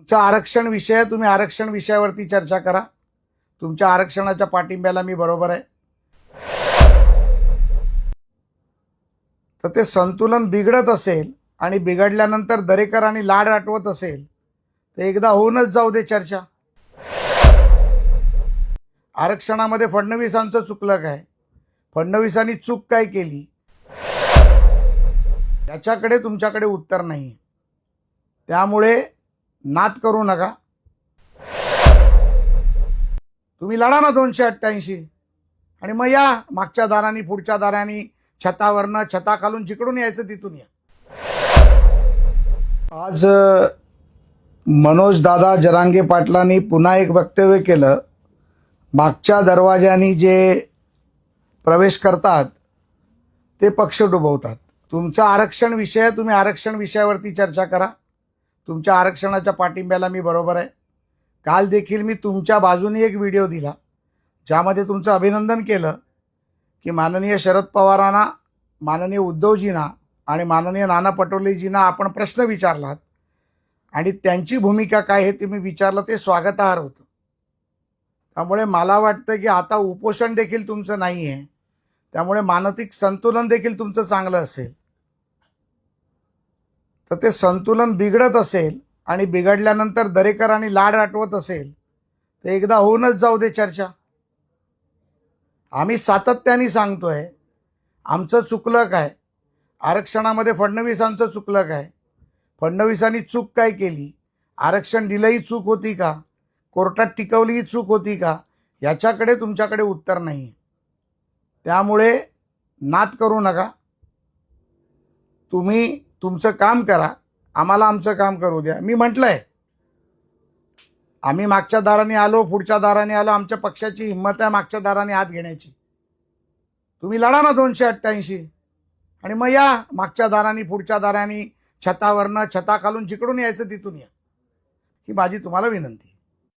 तुमचा आरक्षण विषय आहे, तुम्ही आरक्षण विषयावरती चर्चा करा. तुमच्या आरक्षणाच्या पाठिंब्याला मी बरोबर आहे. तर ते संतुलन बिघडत असेल आणि बिघडल्यानंतर दरेकरांनी लाड आठवत असेल तर एकदा होऊनच जाऊ दे चर्चा. आरक्षणामध्ये फडणवीसांचं चुकलं काय फडणवीसांनी चूक काय केली? याच्याकडे तुमच्याकडे उत्तर नाही त्यामुळे नात करू नका. तुम्ही लढा ना दोनशे अठ्ठ्याऐंशी. आणि मग या मागच्या दारानी पुढच्या दारानी छतावरनं छता खालून जिकडून यायचं तिथून या. आज मनोज दादा जरांगे पाटलांनी पुन्हा एक वक्तव्य केलं. मागच्या दरवाज्यानी जे प्रवेश करतात ते पक्ष डुबवतात. तुमचं आरक्षण विषय तुम्ही आरक्षण विषयावरती चर्चा करा. तुमच्या आरक्षणाच्या पाठिंब्याला मी बरोबर आहे. काल देखील मी तुमच्या बाजूने एक व्हिडिओ दिला ज्यामध्ये तुमचं अभिनंदन केलं की माननीय शरद पवारांना माननीय उद्धवजींना आणि माननीय नाना पटोलेजींना आपण प्रश्न विचारलात. आणि त्यांची भूमिका काय आहे ती मी विचारलं ते स्वागतार्ह होतं. त्यामुळे मला वाटतं की आता उपोषण देखील तुमचं नाही आहे त्यामुळे मानसिक संतुलन देखील तुमचं चांगलं असेल. तर ते संतुलन बिघडत असेल आणि बिघडल्यानंतर दरेकरांनी लाड आठवत असेल तर एकदा होऊनच जाऊ दे चर्चा. आम्ही सातत्याने सांगतोय आमचं चुकलं काय आरक्षणामध्ये फडणवीसांचं चुकलं काय फडणवीसांनी चूक काय केली? आरक्षण दिलंही चूक होती का? कोर्टात टिकवलीही चूक होती का? याच्याकडे तुमच्याकडे उत्तर नाही त्यामुळे नात करू नका. तुम्ही तुमचं काम करा आम्हाला आमचं काम करू द्या. मी म्हटलंय आम्ही मागच्या दाराने आलो पुढच्या दाराने आलो आमच्या पक्षाची हिंमत आहे मागच्या दाराने हात घेण्याची. तुम्ही लढा ना दोनशे अठ्ठ्याऐंशी. आणि मग या मागच्या दाराने पुढच्या दाराने छतावरनं छता खालून जिकडून यायचं तिथून या. ही माझी तुम्हाला विनंती.